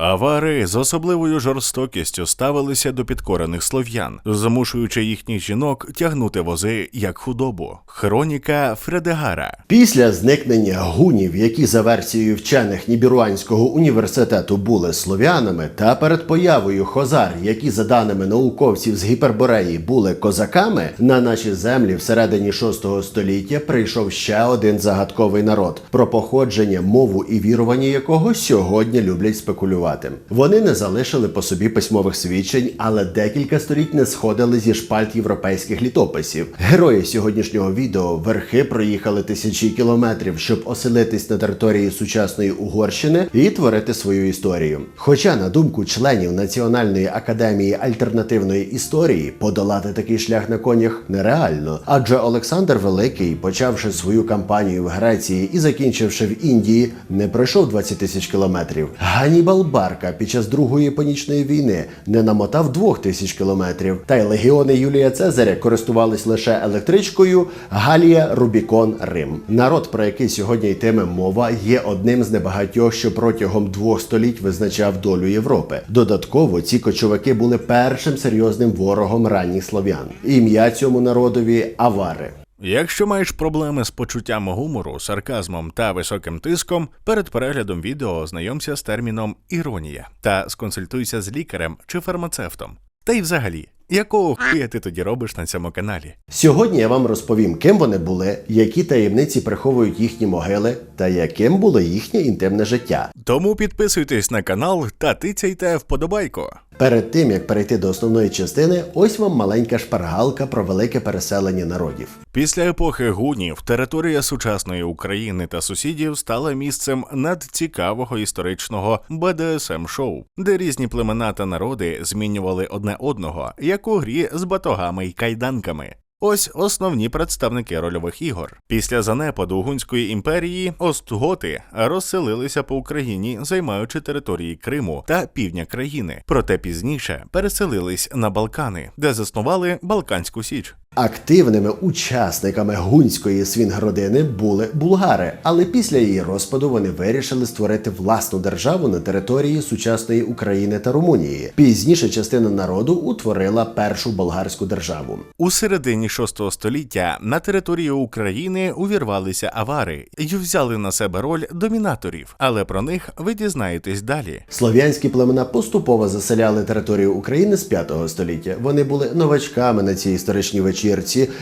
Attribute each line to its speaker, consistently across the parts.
Speaker 1: Авари з особливою жорстокістю ставилися до підкорених слов'ян, змушуючи їхніх жінок тягнути вози як худобу. Хроніка Фредегара.
Speaker 2: Після зникнення гунів, які за версією вчених Нібіруанського університету були слов'янами, та перед появою хозар, які за даними науковців з Гіпербореї були козаками, на наші землі всередині 6 століття прийшов ще один загадковий народ, про походження, мову і вірування якого сьогодні люблять спекулювати. Вони не залишили по собі письмових свідчень, але декілька століть не сходили зі шпальт європейських літописів. Герої сьогоднішнього відео верхи проїхали тисячі кілометрів, щоб оселитись на території сучасної Угорщини і творити свою історію. Хоча, на думку членів Національної академії альтернативної історії, подолати такий шлях на конях нереально, адже Олександр Великий, почавши свою кампанію в Греції і закінчивши в Індії, не пройшов 20 тисяч кілометрів. Ганібал Барка під час Другої панічної війни не намотав двох тисяч кілометрів. Та й легіони Юлія Цезаря користувались лише електричкою Галія Рубікон Рим. Народ, про який сьогодні йтиме мова, є одним з небагатьох, що протягом двох століть визначав долю Європи. Додатково ці кочовики були першим серйозним ворогом ранніх слов'ян. Ім'я цьому народові Авари.
Speaker 1: Якщо маєш проблеми з почуттям гумору, сарказмом та високим тиском, перед переглядом відео ознайомся з терміном іронія та сконсультуйся з лікарем чи фармацевтом. Та й взагалі, якого хуя ти тоді робиш на цьому каналі?
Speaker 2: Сьогодні я вам розповім, ким вони були, які таємниці приховують їхні могили, та яким було їхнє інтимне життя.
Speaker 1: Тому підписуйтесь на канал та тицяйте вподобайку.
Speaker 2: Перед тим як перейти до основної частини, ось вам маленька шпаргалка про велике переселення народів.
Speaker 1: Після епохи гунів територія сучасної України та сусідів стала місцем надцікавого історичного БДСМ шоу, де різні племена та народи змінювали одне одного, як у грі з батогами й кайданками. Ось основні представники рольових ігор. Після занепаду Гунської імперії остготи розселилися по Україні, займаючи території Криму та півдня країни. Проте пізніше переселились на Балкани, де заснували Балканську Січ.
Speaker 2: Активними учасниками гунської свінгродини були булгари, але після її розпаду вони вирішили створити власну державу на території сучасної України та Румунії. Пізніше частина народу утворила першу болгарську державу.
Speaker 1: У середині VI століття на територію України увірвалися авари і взяли на себе роль домінаторів, але про них ви дізнаєтесь далі.
Speaker 2: Слов'янські племена поступово заселяли територію України з 5 століття. Вони були новачками на цій історичній вечірці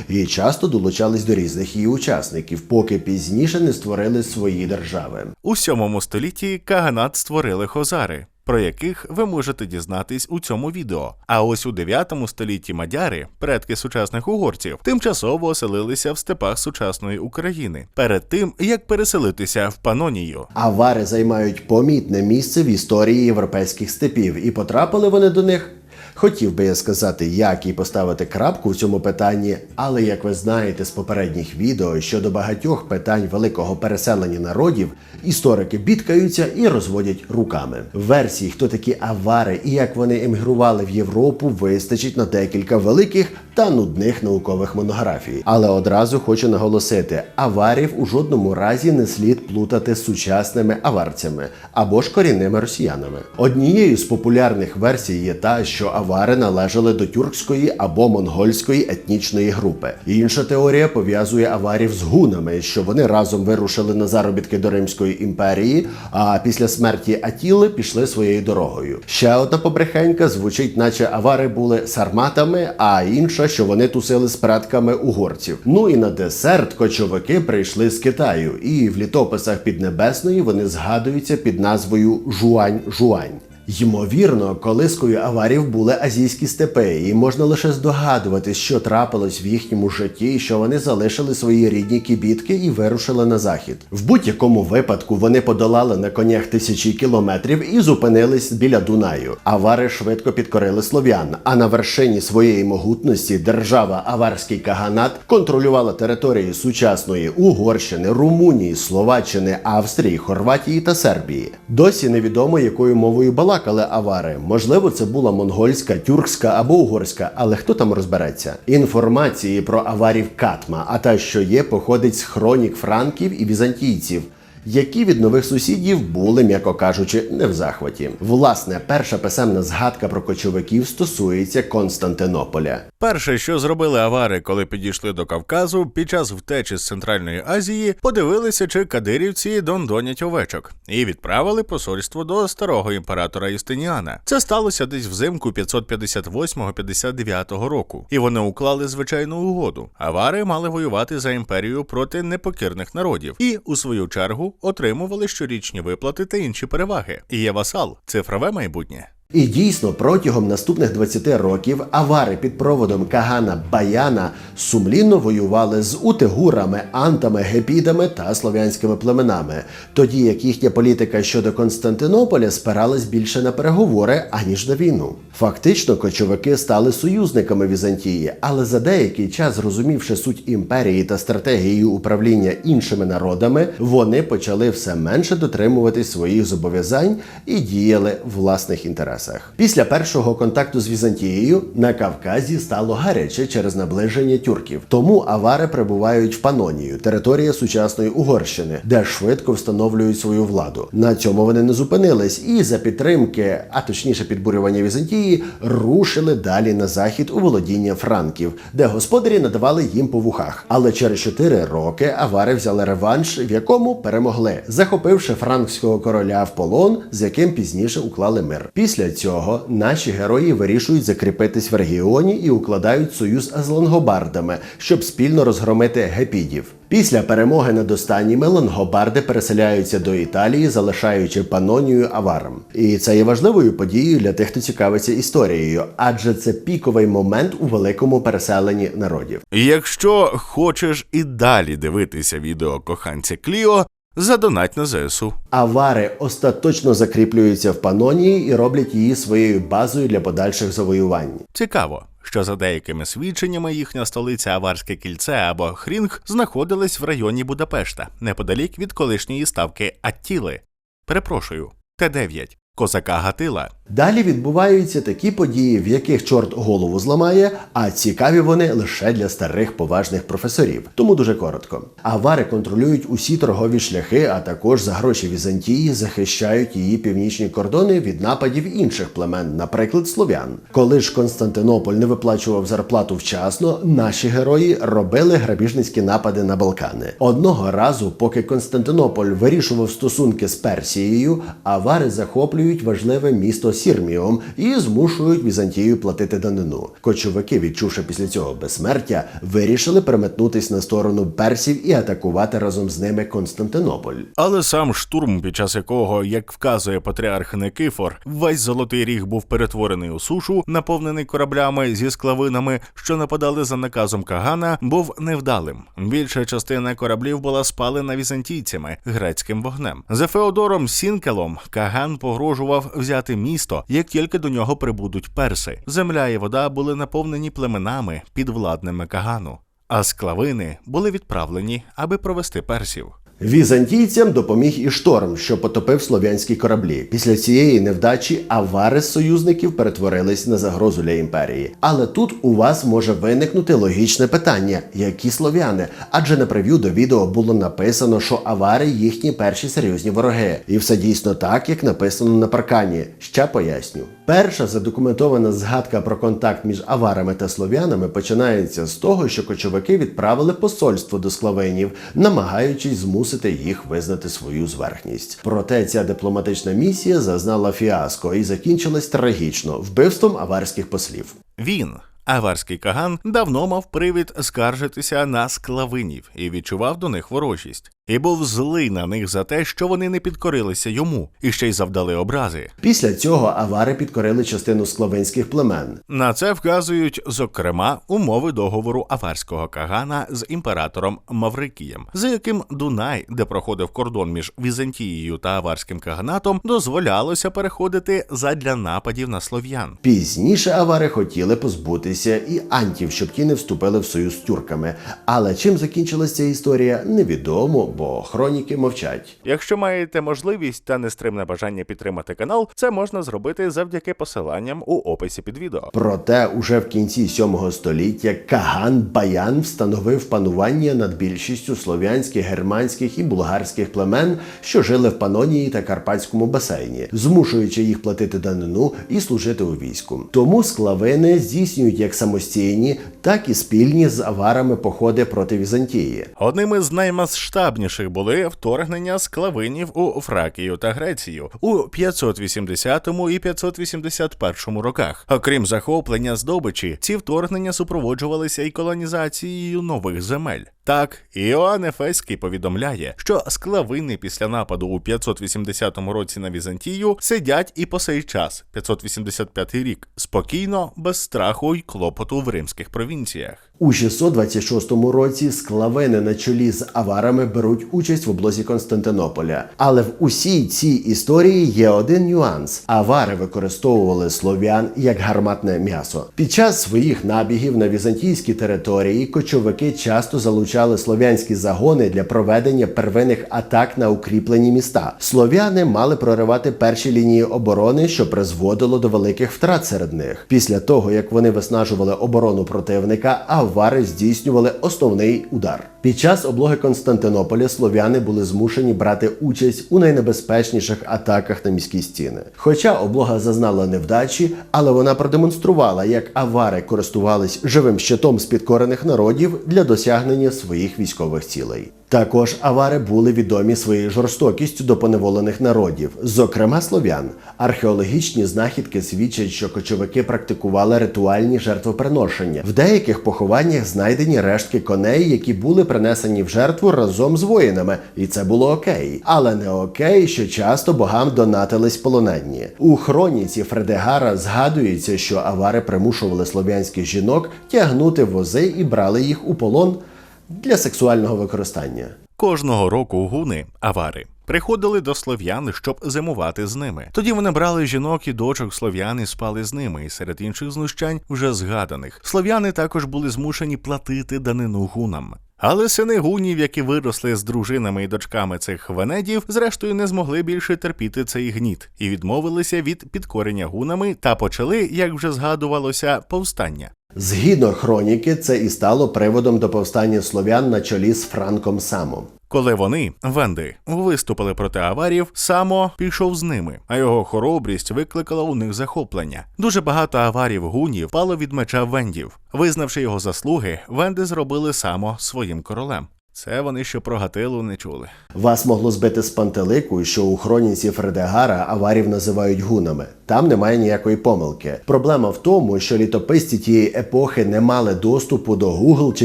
Speaker 2: і часто долучались до різних її учасників, поки пізніше не створили свої держави.
Speaker 1: У 7 столітті Каганат створили хозари. Про яких ви можете дізнатись у цьому відео. А ось у 9 столітті мадяри, предки сучасних угорців, тимчасово оселилися в степах сучасної України перед тим як переселитися в Панонію.
Speaker 2: Авари займають помітне місце в історії європейських степів, і потрапили вони до них. Хотів би я сказати, як і поставити крапку в цьому питанні, але як ви знаєте з попередніх відео щодо багатьох питань великого переселення народів, історики бідкаються і розводять руками. Версій, хто такі авари і як вони емігрували в Європу, вистачить на декілька великих та нудних наукових монографій. Але одразу хочу наголосити: аварів у жодному разі не слід плутати з сучасними аварцями або ж корінними росіянами. Однією з популярних версій є та, що авари належали до тюркської або монгольської етнічної групи. Інша теорія пов'язує аварів з гунами, що вони разом вирушили на заробітки до Римської імперії, а після смерті Атіли пішли своєю дорогою. Ще одна побрехенька звучить, наче авари були сарматами, а інша, що вони тусили з предками угорців. Ну і на десерт кочовики прийшли з Китаю, і в літописах Піднебесної вони згадуються під назвою Жуань-Жуань. Ймовірно, колискою аварів були азійські степи, і можна лише здогадуватись, що трапилось в їхньому житті, що вони залишили свої рідні кібітки і вирушили на захід. В будь-якому випадку вони подолали на конях тисячі кілометрів і зупинились біля Дунаю. Авари швидко підкорили слов'ян. А на вершині своєї могутності держава Аварський Каганат контролювала території сучасної Угорщини, Румунії, Словаччини, Австрії, Хорватії та Сербії. Досі невідомо, якою мовою балакали авари. Можливо, це була монгольська, тюркська або угорська, але хто там розбереться? Інформації про аварів Катма, а та, що є, походить з хронік франків і візантійців. які від нових сусідів були, м'яко кажучи, не в захваті. Власне, перша писемна згадка про кочовиків стосується Константинополя.
Speaker 1: Перше, що зробили авари, коли підійшли до Кавказу, під час втечі з Центральної Азії, подивилися, чи кадирівці дондонять овечок, і відправили посольство до старого імператора Юстиніана. Це сталося десь взимку 558-59 року, і вони уклали звичайну угоду. Авари мали воювати за імперію проти непокірних народів, і у свою чергу отримували щорічні виплати та інші переваги. І є васал, цифрове майбутнє.
Speaker 2: І дійсно, протягом наступних 20 років авари під проводом Кагана Баяна сумлінно воювали з утигурами, антами, гепідами та слов'янськими племенами, тоді як їхня політика щодо Константинополя спиралась більше на переговори, аніж на війну. Фактично, кочовики стали союзниками Візантії, але за деякий час, зрозумівши суть імперії та стратегію управління іншими народами, вони почали все менше дотримуватись своїх зобов'язань і діяли власних інтересах. Після першого контакту з Візантією на Кавказі стало гаряче через наближення тюрків. Тому авари прибувають в Панонію, територія сучасної Угорщини, де швидко встановлюють свою владу. На цьому вони не зупинились і за підтримки, а точніше підбурювання Візантії, рушили далі на захід у володіння франків, де господарі надавали їм по вухах. Але через 4 роки авари взяли реванш, в якому перемогли, захопивши франкського короля в полон, з яким пізніше уклали мир. Після цього наші герої вирішують закріпитись в регіоні і укладають союз з лангобардами, щоб спільно розгромити гепідів. Після перемоги над останніми лангобарди переселяються до Італії, залишаючи панонію аварам. І це є важливою подією для тих, хто цікавиться історією, адже це піковий момент у великому переселенні народів.
Speaker 1: Якщо хочеш і далі дивитися відео коханця Кліо, задонать на ЗСУ.
Speaker 2: Авари остаточно закріплюються в Панонії і роблять її своєю базою для подальших завоювань.
Speaker 1: Цікаво, що за деякими свідченнями їхня столиця Аварське кільце або Хрінг знаходилась в районі Будапешта, неподалік від колишньої ставки Аттіли. Перепрошую, Т9, козака Гатила.
Speaker 2: Далі відбуваються такі події, в яких чорт голову зламає, а цікаві вони лише для старих поважних професорів. Тому дуже коротко. Авари контролюють усі торгові шляхи, а також за гроші Візантії захищають її північні кордони від нападів інших племен, наприклад, слов'ян. Коли ж Константинополь не виплачував зарплату вчасно, наші герої робили грабіжницькі напади на Балкани. Одного разу, поки Константинополь вирішував стосунки з Персією, авари захоплюють важливе місто Сірміум і змушують Візантію платити данину. Кочовики, відчувши після цього безсмертя, вирішили переметнутись на сторону персів і атакувати разом з ними Константинополь.
Speaker 1: Але сам штурм, під час якого, як вказує патріарх Никифор, весь золотий ріг був перетворений у сушу, наповнений кораблями зі склавинами, що нападали за наказом Кагана, був невдалим. Більша частина кораблів була спалена візантійцями грецьким вогнем. За Феодором Сінкелом Каган погрожував взяти місто, як тільки до нього прибудуть перси. Земля і вода були наповнені племенами підвладними Кагану. А склавини були відправлені, аби провести персів.
Speaker 2: Візантійцям допоміг і шторм, що потопив слов'янські кораблі. Після цієї невдачі авари з союзників перетворились на загрозу для імперії. Але тут у вас може виникнути логічне питання: які слов'яни? Адже на прев'ю до відео було написано, що авари їхні перші серйозні вороги. І все дійсно так, як написано на паркані. Ще поясню. Перша задокументована згадка про контакт між аварами та слов'янами починається з того, що кочовики відправили посольство до склавинів, намагаючись змусити їх визнати свою зверхність. Проте ця дипломатична місія зазнала фіаско і закінчилась трагічно вбивством аварських послів.
Speaker 1: Він, аварський каган, давно мав привід скаржитися на склавинів і відчував до них ворожість. І був злий на них за те, що вони не підкорилися йому і ще й завдали образи.
Speaker 2: Після цього авари підкорили частину склавинських племен.
Speaker 1: На це вказують, зокрема, умови договору аварського кагана з імператором Маврикієм, за яким Дунай, де проходив кордон між Візантією та аварським каганатом, дозволялося переходити задля нападів на слов'ян.
Speaker 2: Пізніше авари хотіли позбутися і антів, щоб ті не вступили в союз з тюрками. Але чим закінчилася ця історія, невідомо, бо хроніки мовчать.
Speaker 1: Якщо маєте можливість та нестримне бажання підтримати канал, це можна зробити завдяки посиланням у описі під відео.
Speaker 2: Проте уже в кінці 7 століття Каган Баян встановив панування над більшістю слов'янських, германських і булгарських племен, що жили в Панонії та Карпатському басейні, змушуючи їх платити данину і служити у війську. Тому склавини здійснюють як самостійні, так і спільні з аварами походи проти Візантії.
Speaker 1: Одним із наймасштабніших були вторгнення склавинів у Фракію та Грецію у 580 і 581 роках. Окрім захоплення здобичі, ці вторгнення супроводжувалися і колонізацією нових земель. Так, Іоанн Ефеський повідомляє, що склавини після нападу у 580 році на Візантію сидять і по сей час, 585 рік, спокійно, без страху й клопоту в римських провінціях.
Speaker 2: У 626 році склавини на чолі з аварами беруть участь в облозі Константинополя. Але в усій цій історії є один нюанс: авари використовували слов'ян як гарматне м'ясо. Під час своїх набігів на візантійські території кочовики часто залучали слов'янські загони для проведення первинних атак на укріплені міста. Слов'яни мали проривати перші лінії оборони, що призводило до великих втрат серед них. Після того як вони виснажували оборону противника, авари здійснювали основний удар. Під час облоги Константинополя слов'яни були змушені брати участь у найнебезпечніших атаках на міські стіни. Хоча облога зазнала невдачі, але вона продемонструвала, як авари користувались живим щитом з підкорених народів для досягнення своїх військових цілей. Також авари були відомі своєю жорстокістю до поневолених народів, зокрема слов'ян. Археологічні знахідки свідчать, що кочовики практикували ритуальні жертвоприношення. В деяких похованнях знайдені рештки коней, які були принесені в жертву разом з воїнами, і це було окей. Але не окей, що часто богам донатились полонені. У хроніці Фредегара згадується, що авари примушували слов'янських жінок тягнути вози і брали їх у полон для сексуального використання.
Speaker 1: Кожного року гуни, авари, приходили до слов'ян, щоб зимувати з ними. Тоді вони брали жінок і дочок слов'ян і спали з ними, і серед інших знущань вже згаданих. Слов'яни також були змушені платити данину гунам. Але сини гунів, які виросли з дружинами і дочками цих венедів, зрештою не змогли більше терпіти цей гніт і відмовилися від підкорення гунами та почали, як вже згадувалося, повстання.
Speaker 2: Згідно хроніки, це і стало приводом до повстання слов'ян на чолі з Франком Самом.
Speaker 1: Коли вони, венди, виступили проти аварів, само пішов з ними, а його хоробрість викликала у них захоплення. Дуже багато аварів гунів пало від меча вендів. Визнавши його заслуги, венди зробили само своїм королем. Це вони ще про Гатилу не чули.
Speaker 2: Вас могло збити з пантелику, що у хроніці Фредегара аварів називають гунами. Там немає ніякої помилки. Проблема в тому, що літописці тієї епохи не мали доступу до Google чи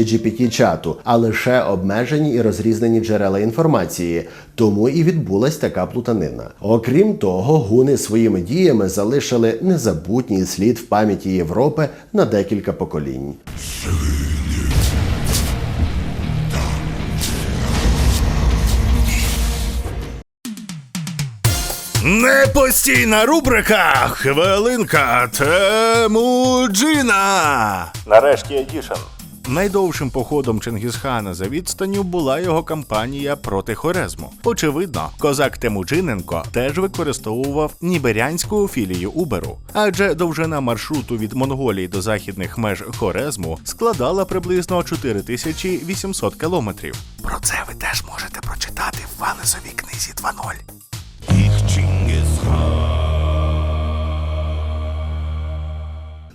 Speaker 2: GPT-чату, а лише обмежені і розрізнені джерела інформації. Тому і відбулась така плутанина. Окрім того, гуни своїми діями залишили незабутній слід в пам'яті Європи на декілька поколінь.
Speaker 1: Непостійна рубрика Хвилинка Темуджина. Нарешті Едішн. Найдовшим походом Чингісхана за відстанню була його кампанія проти Хорезму. Очевидно, козак Темуджиненко теж використовував ніберянську філію Уберу, адже довжина маршруту від Монголії до західних меж Хорезму складала приблизно 4800 кілометрів. Про це ви теж можете прочитати в Ванезовій книзі 2.0.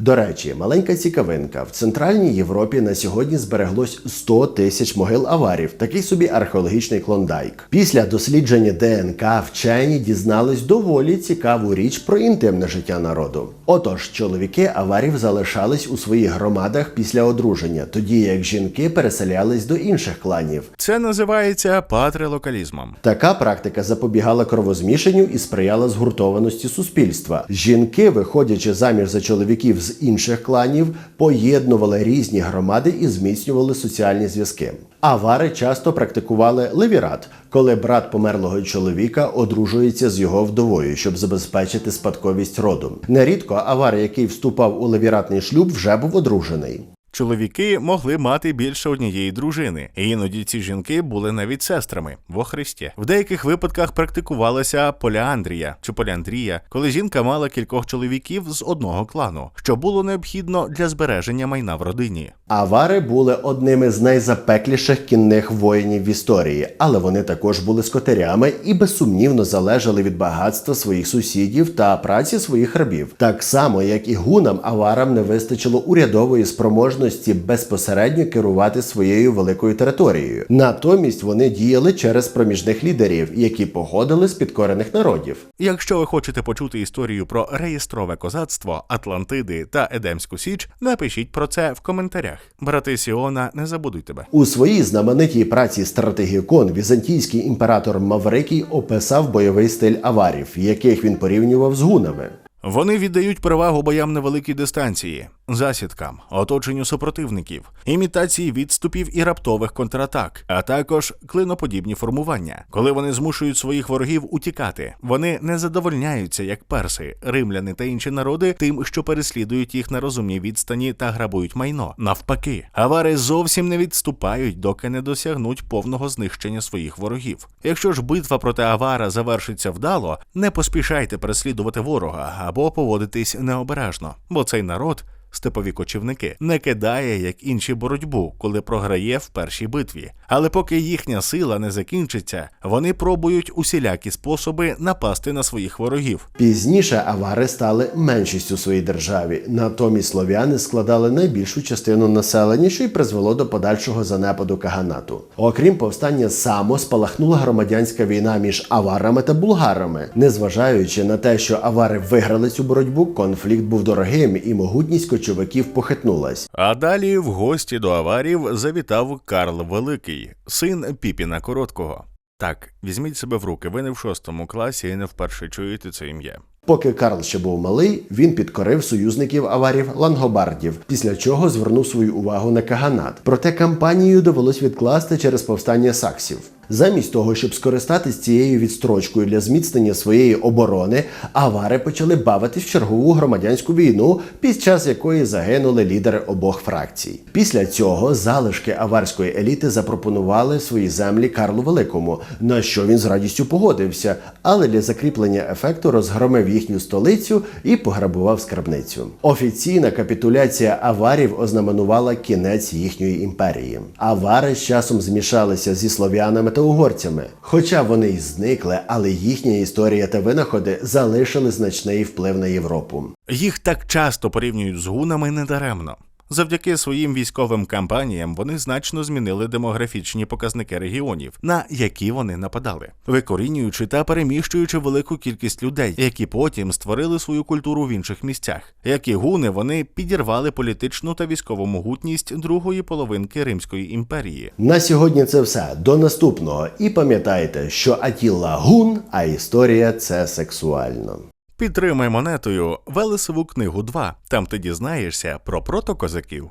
Speaker 2: До речі, маленька цікавинка. В Центральній Європі на сьогодні збереглось 100 тисяч могил аварів, такий собі археологічний клондайк. Після дослідження ДНК вчені дізнались доволі цікаву річ про інтимне життя народу. Отож, чоловіки аварів залишались у своїх громадах після одруження, тоді як жінки переселялись до інших кланів.
Speaker 1: Це називається патрилокалізмом.
Speaker 2: Така практика запобігала кровозмішанню і сприяла згуртованості суспільства. Жінки, виходячи заміж за чоловіків з інших кланів, поєднували різні громади і зміцнювали соціальні зв'язки. Авари часто практикували левірат, коли брат померлого чоловіка одружується з його вдовою, щоб забезпечити спадковість роду. Нерідко авар, який вступав у левіратний шлюб, вже був одружений.
Speaker 1: Чоловіки могли мати більше однієї дружини, і іноді ці жінки були навіть сестрами во Христі. В деяких випадках практикувалася поліандрія чи поліандрія, коли жінка мала кількох чоловіків з одного клану, що було необхідно для збереження майна в родині.
Speaker 2: Авари були одними з найзапекліших кінних воїнів в історії, але вони також були скотарями і безсумнівно залежали від багатства своїх сусідів та праці своїх рабів. Так само, як і гунам, аварам не вистачило урядової спроможності безпосередньо керувати своєю великою територією. Натомість вони діяли через проміжних лідерів, які походили з підкорених народів.
Speaker 1: Якщо ви хочете почути історію про реєстрове козацтво, Атлантиди та Едемську Січ, напишіть про це в коментарях. Брати Сіона не забудуть тебе.
Speaker 2: У своїй знаменитій праці Стратегікон візантійський імператор Маврикій описав бойовий стиль аварів, яких він порівнював з гунами.
Speaker 1: Вони віддають перевагу боям на великій дистанції, засідкам, оточенню супротивників, імітації відступів і раптових контратак, а також клиноподібні формування. Коли вони змушують своїх ворогів утікати, вони не задовольняються як перси, римляни та інші народи тим, що переслідують їх на розумній відстані та грабують майно. Навпаки, авари зовсім не відступають, доки не досягнуть повного знищення своїх ворогів. Якщо ж битва проти авара завершиться вдало, не поспішайте переслідувати ворога або поводитись необережно, бо цей народ. Степові кочівники не кидає, як інші боротьбу, коли програє в першій битві. Але поки їхня сила не закінчиться, вони пробують усілякі способи напасти на своїх ворогів.
Speaker 2: Пізніше авари стали меншістю у своїй державі. Натомість слов'яни складали найбільшу частину населення, що й призвело до подальшого занепаду каганату. Окрім повстання само спалахнула громадянська війна між аварами та булгарами. Незважаючи на те, що авари виграли цю боротьбу, конфлікт був дорогим і могутність кочовиків похитнулась.
Speaker 1: А далі в гості до аварів завітав Карл Великий, син Піпіна Короткого. Так, візьміть себе в руки, ви не в шостому класі і не вперше чуєте це ім'я.
Speaker 2: Поки Карл ще був малий, він підкорив союзників аварів лангобардів, після чого звернув свою увагу на каганат. Проте кампанію довелось відкласти через повстання саксів. Замість того, щоб скористатись цією відстрочкою для зміцнення своєї оборони, авари почали бавитись в чергову громадянську війну, під час якої загинули лідери обох фракцій. Після цього залишки аварської еліти запропонували свої землі Карлу Великому, на що він з радістю погодився, але для закріплення ефекту розгромив їхню столицю і пограбував скарбницю. Офіційна капітуляція аварів ознаменувала кінець їхньої імперії. Авари з часом змішалися зі слов'янами та угорцями. Хоча вони й зникли, але їхня історія та винаходи залишили значний вплив на Європу.
Speaker 1: Їх так часто порівнюють з гунами недаремно. Завдяки своїм військовим кампаніям вони значно змінили демографічні показники регіонів, на які вони нападали, викорінюючи та переміщуючи велику кількість людей, які потім створили свою культуру в інших місцях. Як і гуни, вони підірвали політичну та військову могутність другої половинки Римської імперії.
Speaker 2: На сьогодні це все. До наступного. І пам'ятайте, що Атіла гун, а історія це сексуально.
Speaker 1: Підтримай монетою Велесову книгу 2. Там ти дізнаєшся про протокозаків,